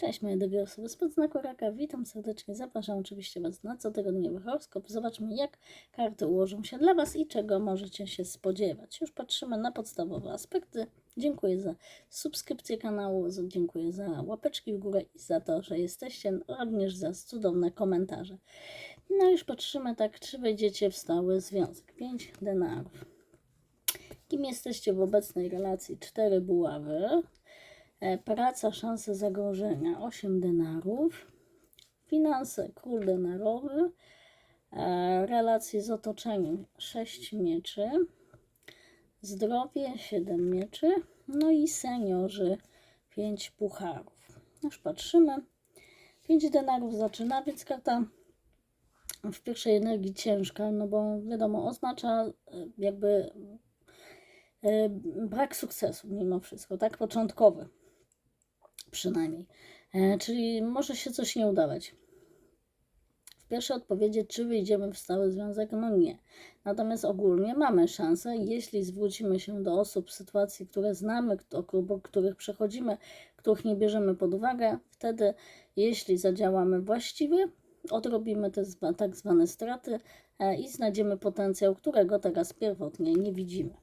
Cześć moje drogie osoby spod znaku raka, witam serdecznie, zapraszam oczywiście Was na cotygodniowy horoskop. Zobaczmy jak karty ułożą się dla Was i czego możecie się spodziewać. Już patrzymy na podstawowe aspekty. Dziękuję za subskrypcję kanału, dziękuję za łapeczki w górę i za to, że jesteście, również za cudowne komentarze. No już patrzymy tak, czy wejdziecie w stały związek. 5 denarów. Kim jesteście w obecnej relacji? Cztery buławy. E, Praca, szanse zagrożenia 8 denarów, finanse król denarowy, e, relacje z otoczeniem 6 mieczy, zdrowie 7 mieczy, no i seniorzy 5 pucharów. Już patrzymy. 5 denarów zaczyna, więc karta w pierwszej energii ciężka, no bo wiadomo, oznacza e, jakby brak sukcesu mimo wszystko, tak? Początkowy przynajmniej. E, czyli może się coś nie udawać. W pierwszej odpowiedzi, czy wyjdziemy w stały związek? No nie. Natomiast ogólnie mamy szansę, jeśli zwrócimy się do osób, sytuacji, które znamy, obok których przechodzimy, których nie bierzemy pod uwagę, wtedy, jeśli zadziałamy właściwie, odrobimy te tak zwane straty e, i znajdziemy potencjał, którego teraz pierwotnie nie widzimy.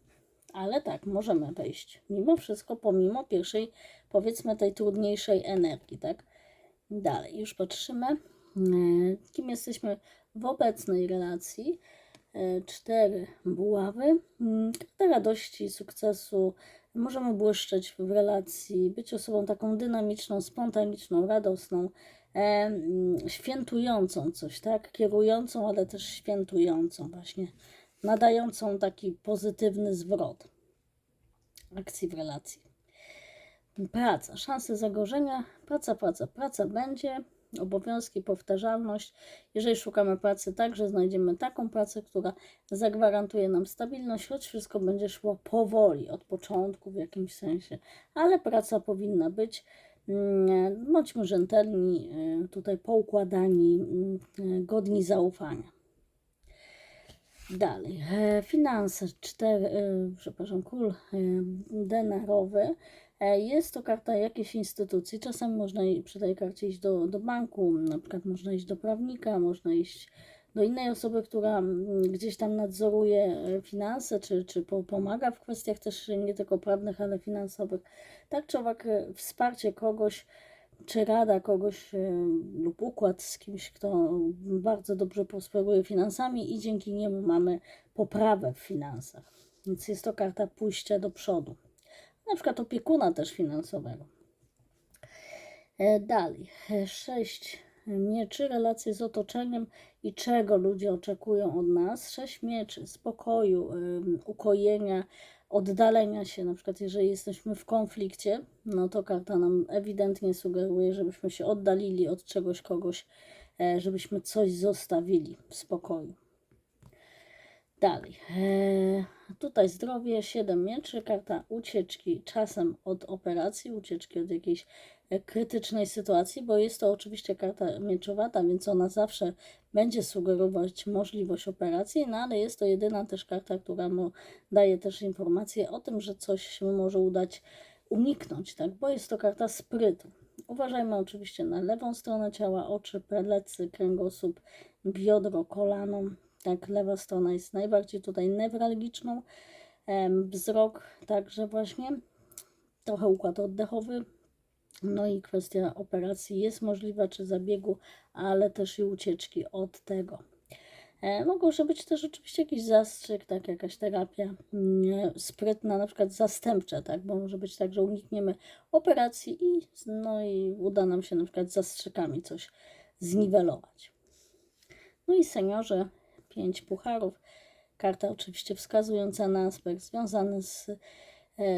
Ale tak, możemy wejść. Mimo wszystko, pomimo pierwszej, powiedzmy, tej trudniejszej energii, tak? Dalej, już patrzymy, e, kim jesteśmy w obecnej relacji. E, Cztery buławy. Mm, Karta radości, sukcesu. Możemy błyszczeć w relacji, być osobą taką dynamiczną, spontaniczną, radosną, e, mm, świętującą coś, tak? Kierującą, ale też świętującą właśnie nadającą taki pozytywny zwrot akcji w relacji. Praca, szanse zagrożenia, praca, praca, praca będzie, obowiązki, powtarzalność. Jeżeli szukamy pracy, także znajdziemy taką pracę, która zagwarantuje nam stabilność, choć wszystko będzie szło powoli, od początku w jakimś sensie, ale praca powinna być. Mm, Bądźmy rzetelni, y, tutaj poukładani, y, godni zaufania. Dalej, e, finanse, cztery, e, przepraszam, król e, denarowy. Jest to karta jakiejś instytucji. Czasami można przy tej karcie iść do, do banku, na przykład można iść do prawnika, można iść do innej osoby, która mm, gdzieś tam nadzoruje finanse, czy, czy po- pomaga w kwestiach też nie tylko prawnych, ale finansowych. Tak czy owak, wsparcie kogoś, czy rada kogoś e, lub układ z kimś, kto bardzo dobrze prosperuje finansami i dzięki niemu mamy poprawę w finansach. Więc jest to karta pójścia do przodu. Na przykład opiekuna też finansowego. E, Dalej, e, sześć mieczy, relacje z otoczeniem i czego ludzie oczekują od nas. Sześć mieczy, spokoju, ukojenia, oddalenia się. Na przykład, jeżeli jesteśmy w konflikcie, no to karta nam ewidentnie sugeruje, żebyśmy się oddalili od czegoś, kogoś, e, żebyśmy coś zostawili w spokoju. Dalej. E, tutaj zdrowie, 7 mieczy, karta ucieczki czasem od operacji, ucieczki od jakiejś krytycznej sytuacji, bo jest to oczywiście karta mieczowata, więc ona zawsze będzie sugerować możliwość operacji, no ale jest to jedyna też karta, która mu daje też informację o tym, że coś się może udać uniknąć, tak? Bo jest to karta sprytu. Uważajmy oczywiście na lewą stronę ciała, oczy, plecy, kręgosłup, biodro, kolano. Tak, lewa strona jest najbardziej tutaj newralgiczną. Wzrok także właśnie, trochę układ oddechowy. No i kwestia operacji jest możliwa, czy zabiegu, ale też i ucieczki od tego. E, Mogą być też oczywiście jakiś zastrzyk, tak, jakaś terapia mm, sprytna, na przykład zastępcza, tak, bo może być tak, że unikniemy operacji i, no i uda nam się na przykład zastrzykami coś zniwelować. No i seniorze, pięć pucharów. Karta oczywiście wskazująca na aspekt związany z, e,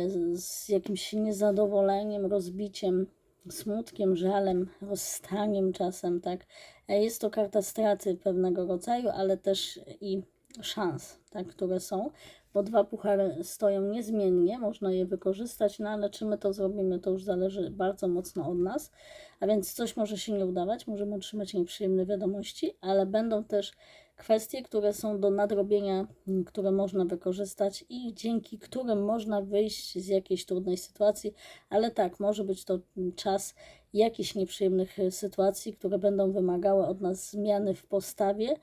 z- z jakimś niezadowoleniem, rozbiciem, smutkiem, żalem, rozstaniem czasem, tak. E, Jest to karta straty pewnego rodzaju, ale też i szans, tak, które są. bo dwa puchary stoją niezmiennie, można je wykorzystać, no ale czy my to zrobimy, to już zależy bardzo mocno od nas. A więc coś może się nie udawać, możemy otrzymać nieprzyjemne wiadomości, ale będą też kwestie, które są do nadrobienia, które można wykorzystać i dzięki którym można wyjść z jakiejś trudnej sytuacji, ale tak, może być to czas jakichś nieprzyjemnych e, sytuacji, które będą wymagały od nas zmiany w postawie,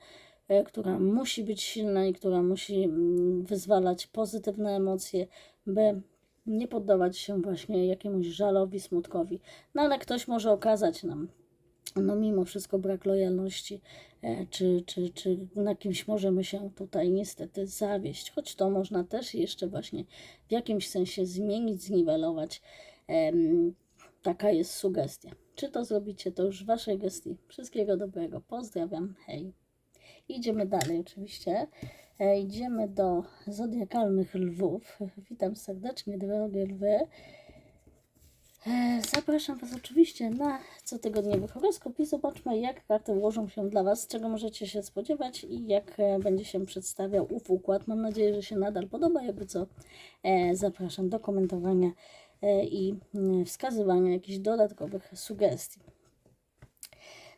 e, która musi być silna i która musi mm, wyzwalać pozytywne emocje, by nie poddawać się właśnie jakiemuś żalowi, smutkowi. No ale ktoś może okazać nam, no mimo wszystko brak lojalności, e, czy, czy, czy na kimś możemy się tutaj niestety zawieść, choć to można też jeszcze właśnie w jakimś sensie zmienić, zniwelować. Taka jest sugestia. Czy to zrobicie, to już w Waszej gestii. Wszystkiego dobrego. Pozdrawiam. Hej. Idziemy dalej oczywiście. E, Idziemy do zodiakalnych lwów. Witam serdecznie, drogie lwy. E, Zapraszam Was oczywiście na cotygodniowy horoskop i zobaczmy, jak karty ułożą się dla Was, czego możecie się spodziewać i jak e, będzie się przedstawiał ów układ. Mam nadzieję, że się nadal podoba. Jakby co, e, zapraszam do komentowania i mm, wskazywania jakichś dodatkowych sugestii.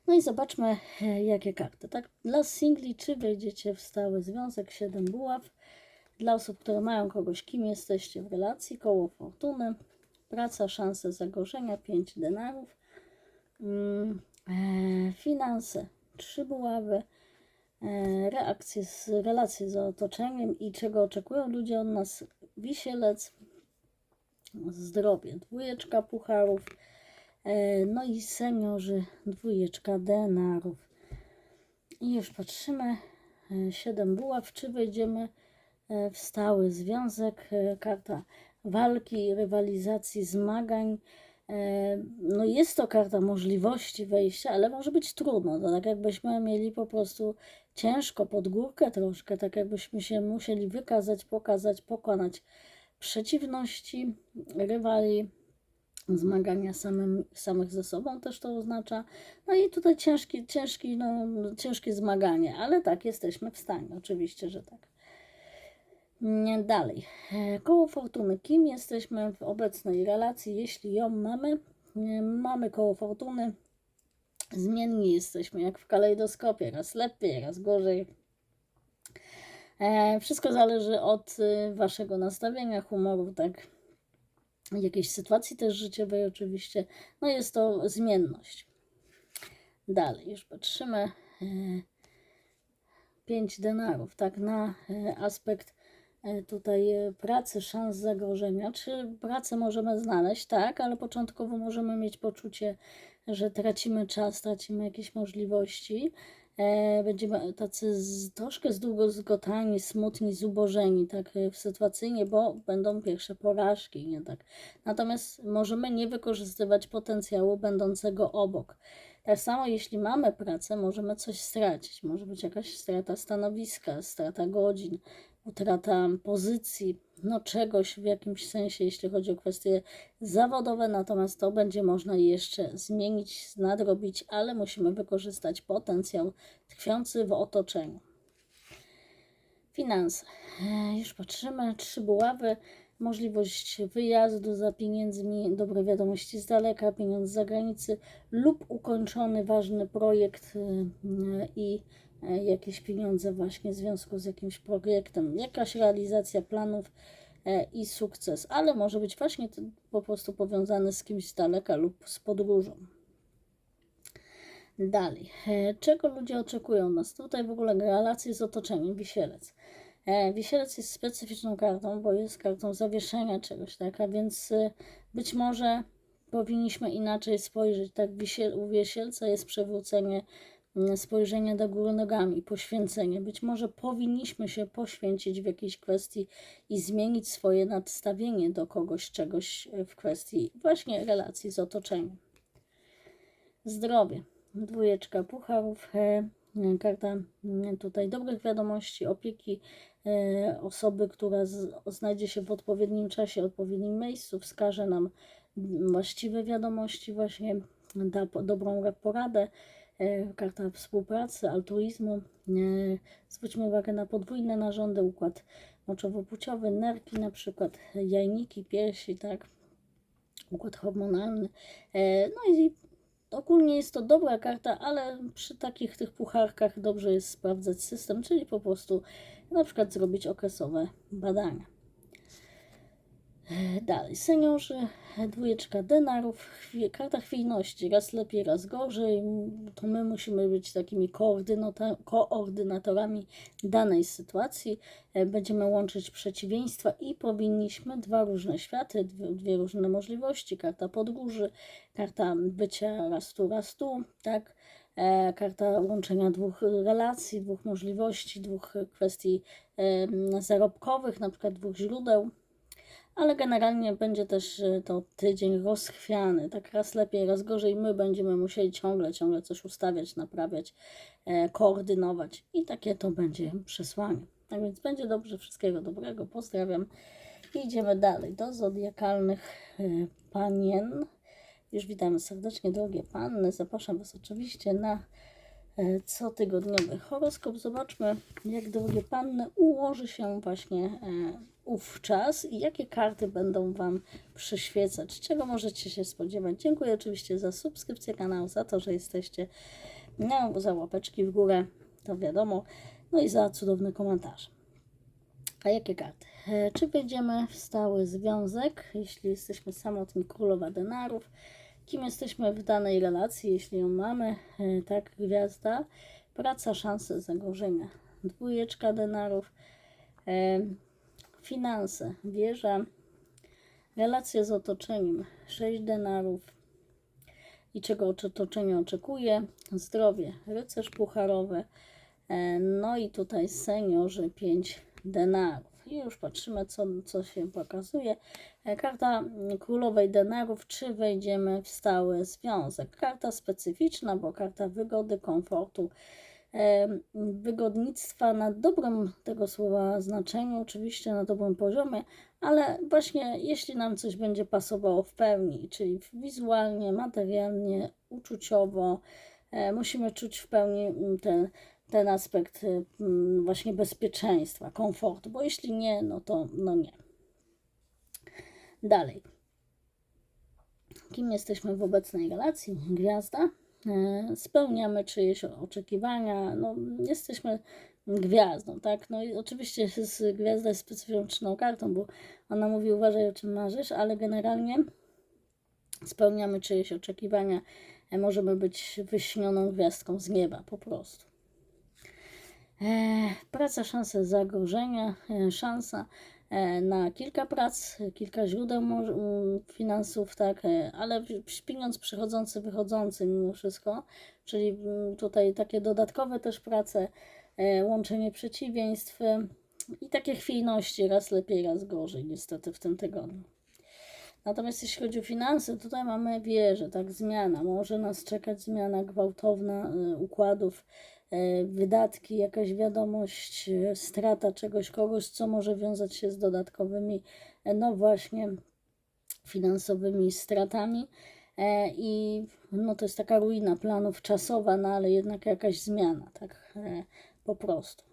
No i zobaczmy, jakie karty. Tak, dla singli, czy wejdziecie w stały związek 7 buław. Dla osób, które mają kogoś, kim jesteście w relacji, koło fortuny, praca, szanse zagrożenia, 5 denarów, mm, e, finanse, 3 buławy, e, reakcje, z, relacje z otoczeniem i czego oczekują ludzie od nas, wisielec, zdrowie, dwójeczka pucharów, e, no i seniorzy, dwójeczka denarów. I już patrzymy, 7 buław, czy wejdziemy w stały związek, karta walki, rywalizacji, zmagań. E, No jest to karta możliwości wejścia, ale może być trudno. To tak jakbyśmy mieli po prostu ciężko, pod górkę troszkę, tak jakbyśmy się musieli wykazać, pokazać, pokonać przeciwności, rywali, zmagania samym, samych ze sobą też to oznacza. No i tutaj ciężki, ciężki, no, ciężkie zmaganie, ale tak, jesteśmy w stanie, oczywiście, że tak. Dalej. E, Koło fortuny. Kim jesteśmy w obecnej relacji, jeśli ją mamy? Mamy koło fortuny. Zmienni jesteśmy, jak w kalejdoskopie. Raz lepiej, raz gorzej. E, Wszystko zależy od y, waszego nastawienia, humoru, tak. Jakiejś sytuacji też życiowej oczywiście. No jest to zmienność. Dalej, już patrzymy. E, Pięć denarów, tak, na e, aspekt e, tutaj e, pracy, szans zagrożenia. Czy pracę możemy znaleźć? Tak, ale początkowo możemy mieć poczucie, że tracimy czas, tracimy jakieś możliwości. E, Będziemy tacy z, troszkę zdruzgotani, smutni, zubożeni, tak e, sytuacyjnie, bo będą pierwsze porażki, nie tak. Natomiast możemy nie wykorzystywać potencjału będącego obok. Tak samo jeśli mamy pracę, możemy coś stracić. Może być jakaś strata stanowiska, strata godzin, utrata pozycji, no czegoś w jakimś sensie, jeśli chodzi o kwestie zawodowe, natomiast to będzie można jeszcze zmienić, nadrobić, ale musimy wykorzystać potencjał tkwiący w otoczeniu. Finanse. E, Już patrzymy. Trzy buławy. Możliwość wyjazdu za pieniędzmi, dobre wiadomości z daleka, pieniądz z zagranicy lub ukończony ważny projekt y, i e, jakieś pieniądze właśnie w związku z jakimś projektem, jakaś realizacja planów e, i sukces, ale może być właśnie po prostu powiązany z kimś z daleka lub z podróżą. Dalej, e, czego ludzie oczekują nas? Tutaj w ogóle relacje z otoczeniem, wisielec. E, Wisielec jest specyficzną kartą, bo jest kartą zawieszenia czegoś, tak? A więc być może powinniśmy inaczej spojrzeć. Tak, u wisielca jest przewrócenie spojrzenia do góry nogami, poświęcenie. Być może powinniśmy się poświęcić w jakiejś kwestii i zmienić swoje nadstawienie do kogoś, czegoś y, w kwestii właśnie relacji z otoczeniem. Zdrowie. Dwójeczka pucharów. e, Karta mm, tutaj dobrych wiadomości, opieki e, osoby, która znajdzie się w odpowiednim czasie, odpowiednim miejscu, wskaże nam mm, właściwe wiadomości, właśnie da dobrą poradę. E, Karta współpracy, altruizmu. E, Zwróćmy uwagę na podwójne narządy, układ moczowo-płciowy, nerki na przykład, jajniki, piersi, tak, układ hormonalny. E, No i ogólnie jest to dobra karta, ale przy takich tych pucharkach dobrze jest sprawdzać system, czyli po prostu na przykład zrobić okresowe badania. Dalej, seniorzy, dwójeczka denarów, karta chwiejności, raz lepiej, raz gorzej. To my musimy być takimi koordynatorami danej sytuacji. E, Będziemy łączyć przeciwieństwa i powinniśmy dwa różne światy, dwie, różne możliwości. Karta podróży, karta bycia raz tu, raz tu, tak? E, Karta łączenia dwóch relacji, dwóch możliwości, dwóch kwestii zarobkowych, na przykład dwóch źródeł ale generalnie będzie też e, to tydzień rozchwiany, tak raz lepiej, raz gorzej. My będziemy musieli ciągle, ciągle coś ustawiać, naprawiać, e, koordynować i takie to będzie przesłanie. Tak więc będzie dobrze, wszystkiego dobrego, pozdrawiam. I idziemy dalej do zodiakalnych e, panien. Już witamy serdecznie, drogie panny. Zapraszam Was oczywiście na cotygodniowy horoskop. Zobaczmy, jak drogie panny ułoży się właśnie e, ów czas i jakie karty będą Wam przyświecać, czego możecie się spodziewać. Dziękuję oczywiście za subskrypcję kanału, za to, że jesteście, no, za łapeczki w górę, to wiadomo, no i za cudowny komentarz. A jakie karty? E, Czy wejdziemy w stały związek, jeśli jesteśmy samotni królowa denarów? Kim jesteśmy w danej relacji, jeśli ją mamy? E, Tak, gwiazda. Praca, szanse, zagrożenia. Dwójeczka denarów. Finanse, wieża. Relacje z otoczeniem. Sześć denarów. I czego otoczenie oczekuje? Zdrowie, rycerz pucharowy. E, No i tutaj seniorzy 5 denarów. I już patrzymy, co, co się pokazuje. E, Karta królowej denarów, czy wejdziemy w stały związek. Karta specyficzna, bo karta wygody, komfortu, wygodnictwa na dobrym tego słowa znaczeniu, oczywiście na dobrym poziomie, ale właśnie jeśli nam coś będzie pasowało w pełni, czyli wizualnie, materialnie, uczuciowo, e, musimy czuć w pełni mm, ten, ten aspekt y, mm, właśnie bezpieczeństwa, komfortu, bo jeśli nie, no to no nie. Dalej. Kim jesteśmy w obecnej relacji? Gwiazda. E, Spełniamy czyjeś oczekiwania, no, jesteśmy gwiazdą, tak? No i oczywiście z gwiazda jest specyficzną kartą, bo ona mówi uważaj o czym marzysz, ale generalnie spełniamy czyjeś oczekiwania, e, możemy być wyśnioną gwiazdką z nieba po prostu. E, Praca, szanse, zagrożenia, szansa na kilka prac, kilka źródeł finansów, tak, e, ale pi- pieniądz przychodzący, wychodzący mimo wszystko, czyli tutaj takie dodatkowe też prace, e, łączenie przeciwieństw e, i takie chwiejności, raz lepiej, raz gorzej niestety w tym tygodniu. Natomiast jeśli chodzi o finanse, tutaj mamy wieżę, tak, zmiana. Może nas czekać zmiana gwałtowna układów, wydatki, jakaś wiadomość, y, strata czegoś, kogoś, co może wiązać się z dodatkowymi, e, no właśnie, finansowymi stratami. E, I no to jest taka ruina planów czasowa, no ale jednak jakaś zmiana, tak e, po prostu.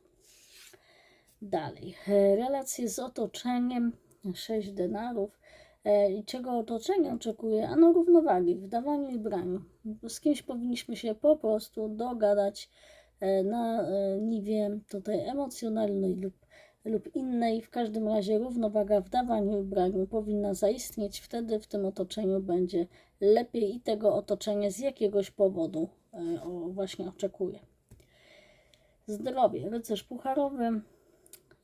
Dalej. E, Relacje z otoczeniem, 6 denarów. E, I czego otoczenie oczekuje? Ano równowagi w dawaniu i braniu. Z kimś powinniśmy się po prostu dogadać e, na e, niwie tutaj emocjonalnej lub, lub innej. W każdym razie równowaga w dawaniu i braniu powinna zaistnieć. Wtedy w tym otoczeniu będzie lepiej i tego otoczenie z jakiegoś powodu e, właśnie oczekuje. Zdrowie. Rycerz pucharowy.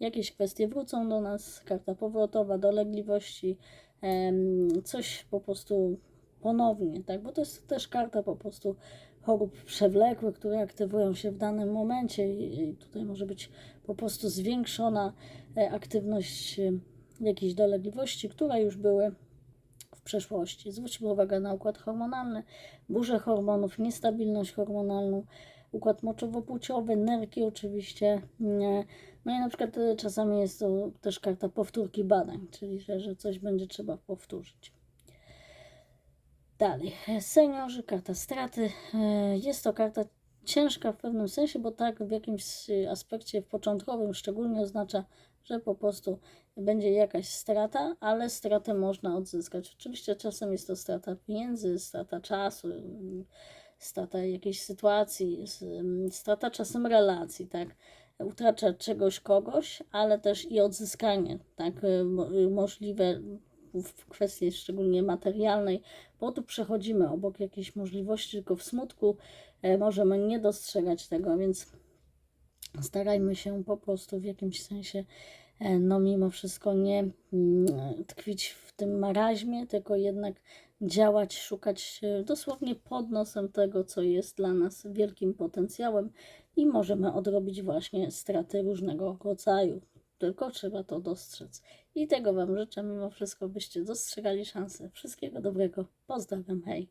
Jakieś kwestie wrócą do nas. Karta powrotowa, dolegliwości. Coś po prostu ponownie, tak? Bo to jest też karta po prostu chorób przewlekłych, które aktywują się w danym momencie i tutaj może być po prostu zwiększona e, aktywność e, jakichś dolegliwości, które już były w przeszłości. Zwróćmy uwagę na układ hormonalny, burzę hormonów, niestabilność hormonalną, układ moczowo-płciowy, nerki oczywiście. No i na przykład e, czasami jest to też karta powtórki badań, czyli że, że coś będzie trzeba powtórzyć. Dalej, e, seniorzy, karta straty. E, Jest to karta ciężka w pewnym sensie, bo tak w jakimś e, aspekcie w początkowym szczególnie oznacza że po prostu będzie jakaś strata, ale stratę można odzyskać. Oczywiście czasem jest to strata pieniędzy, strata czasu, strata jakiejś sytuacji, strata czasem relacji, tak? Utracza czegoś kogoś, ale też i odzyskanie, tak? y, Możliwe w kwestii szczególnie materialnej, bo tu przechodzimy obok jakiejś możliwości, tylko w smutku e, możemy nie dostrzegać tego, więc starajmy się po prostu w jakimś sensie, e, no mimo wszystko nie mm, tkwić w tym maraźmie, tylko jednak działać, szukać dosłownie pod nosem tego, co jest dla nas wielkim potencjałem i możemy odrobić właśnie straty różnego rodzaju. Tylko trzeba to dostrzec. I tego Wam życzę mimo wszystko, byście dostrzegali szansę. Wszystkiego dobrego. Pozdrawiam, hej.